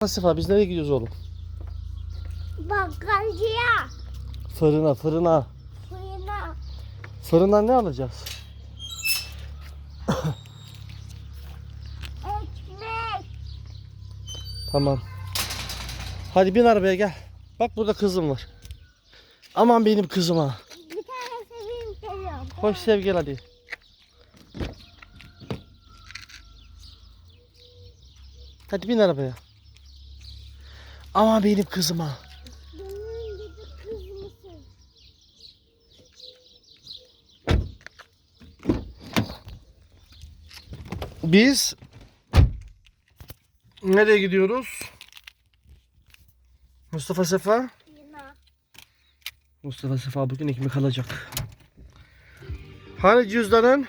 Asifa biz nereye gidiyoruz oğlum? Bagajıya. Fırına fırına. Fırına. Fırından ne alacağız? Ekmek. Tamam. Hadi bin arabaya gel. Bak burada kızım var. Aman benim kızıma. Bir tane seveyim seviyorum. Hoş sev gel hadi. Hadi bin arabaya. Aman benim kızıma. Bunun gibi? Biz nereye gidiyoruz? Mustafa Sefa? Mustafa Sefa bugün ekmek alacak. Hani cüzdanın?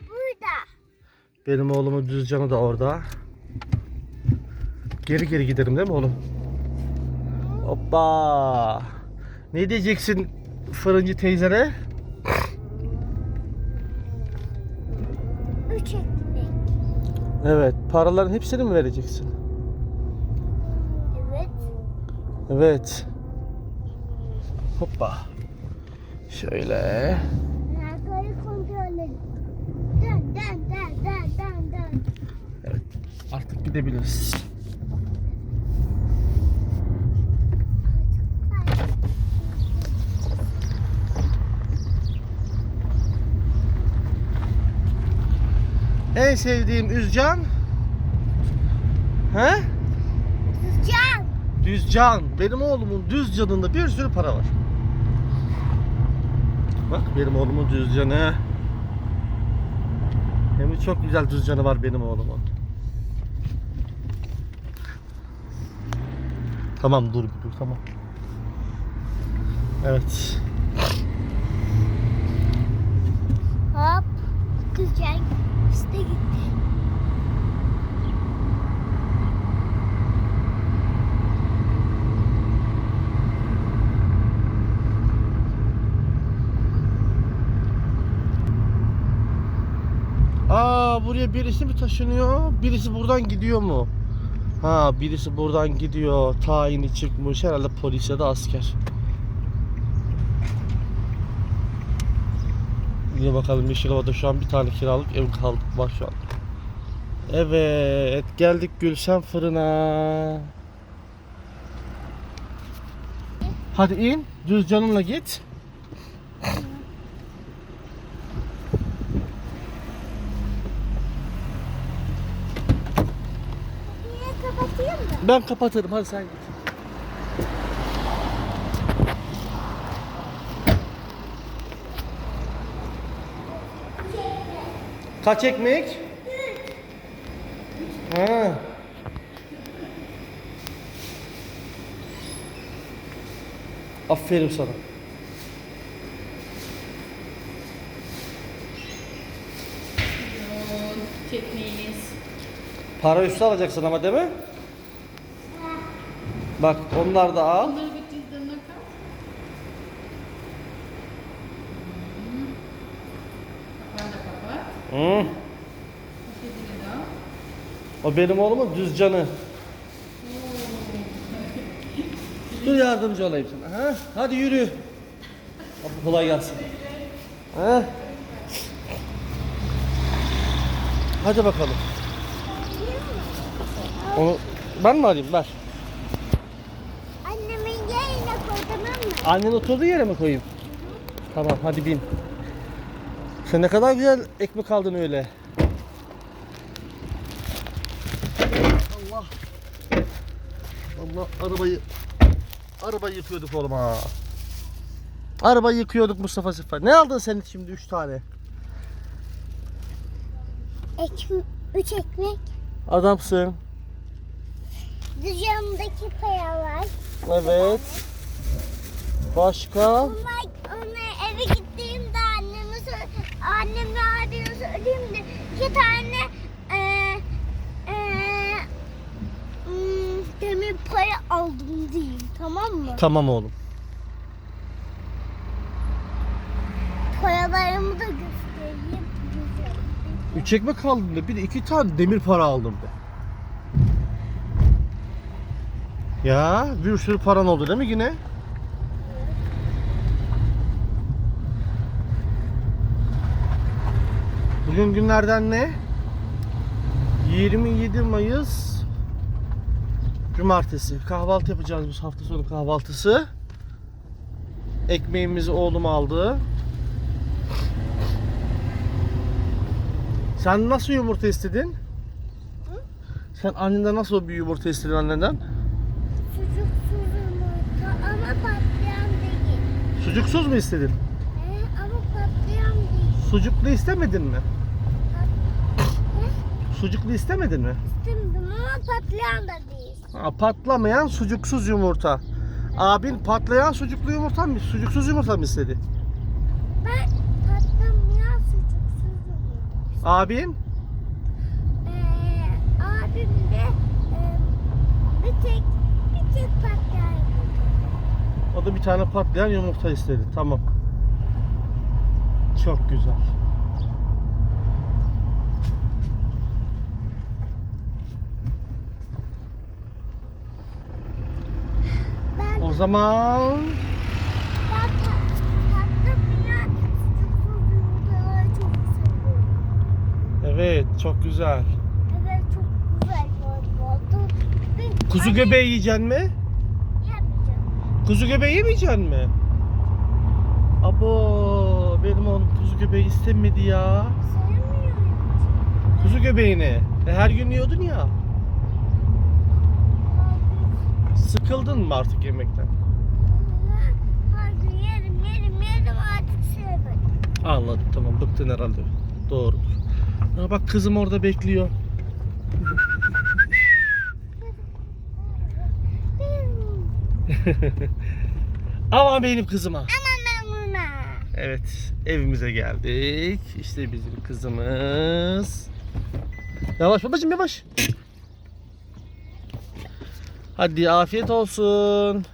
Burada. Benim oğlumun cüzdanı da orada. Geri geri giderim değil mi oğlum? Hoppa. Ne diyeceksin fırıncı teyzene? Üç ekmek. Evet. Paraların hepsini mi vereceksin? Evet. Evet. Hoppa. Şöyle. Evet. Artık gidebiliriz. En sevdiğim Üzcan. He? Can. Düzcan. Benim oğlumun Düzcan'ında bir sürü para var. Bak benim oğlumun Düzcan'ı. Hem de çok güzel Düzcan'ı var benim oğlumun. Tamam dur dur tamam. Evet. Hop. Kızcak. Gitti. Aa buraya birisi mi taşınıyor? Birisi buradan gidiyor mu? Ha birisi buradan gidiyor. Tayini çıkmış. Herhalde polis ya da asker. Yine bakalım Yeşilova'da şu an bir tane kiralık ev kaldı var şu an. Evet geldik Gülşen fırına. Hadi in. Düz canınla git. Ben kapatırım hadi sen git. Kaç ekmek? Ha. Aferin sana. Çekmeyiz. Para üstü alacaksın ama değil mi? Bak onlar da al. Hı. O benim oğlumun düz canı. Dur yardımcı olayım sana. Ha? Hadi yürü. Abi kolay gelsin. Ha? Hadi bakalım. Onu ben mi alayım? Ver. Annemin yerine koy tamam mı? Annen oturduğu yere mi koyayım? Tamam hadi bin. Sen ne kadar güzel ekmek aldın öyle. Allah. Allah arabayı arabayı yıkıyorduk oğlum ha. Arabayı yıkıyorduk Mustafa Sefer. Ne aldın sen şimdi üç tane? Ekmek. Üç ekmek. Adamsın. Düzcanımdaki paralar. Evet. Başka? Onlar, anneme abime söyleyeyim de iki tane eee eee hmm, demir paya aldım diyeyim tamam mı? Tamam oğlum. Paralarımı da göstereyim. Üç ekmek aldım da bir de iki tane demir para aldım be. Ya bir sürü paran oldu değil mi yine? Bugün günlerden ne? 27 Mayıs Cumartesi. Kahvaltı yapacağız bu hafta sonu kahvaltısı. Ekmeğimizi oğlum aldı. Sen nasıl yumurta istedin? Sen annenden nasıl bir yumurta istedin annenden? Sucuksuz yumurta ama patlayan değil. Sucuksuz mu istedin? Ee, ama patlayan değil. Sucuklu istemedin mi? Sucuklu istemedin mi? istemedim ama patlayan da değil. Ha, patlamayan sucuksuz yumurta. Abin patlayan sucuklu yumurta mı? Sucuksuz yumurta mı istedi? Ben patlamayan sucuksuz yumurta. Abin? Ee, abim de e, bir tek bir tek patlayan yumurta. O da bir tane patlayan yumurta istedi. Tamam. Çok güzel. Ben, O zaman evet çok güzel. Evet çok güzel oldu. Kuzu göbeği yiyeceksin mi? Kuzu göbeği yemeyeceksin mi? Abo benim oğlum kuzu göbeği istemedi ya. Sevmiyorum. Kuzu göbeğini. E, her gün yiyordun ya. Sıkıldın mı artık yemekten? Gün yerim yerim yerim artık sevmedim. Anladım tamam bıktın herhalde. Doğrudur. Ha, bak kızım orada bekliyor. Ama benim kızıma. Aman ben buna. Evet evimize geldik. İşte bizim kızımız. Yavaş babacığım yavaş. Hadi afiyet olsun.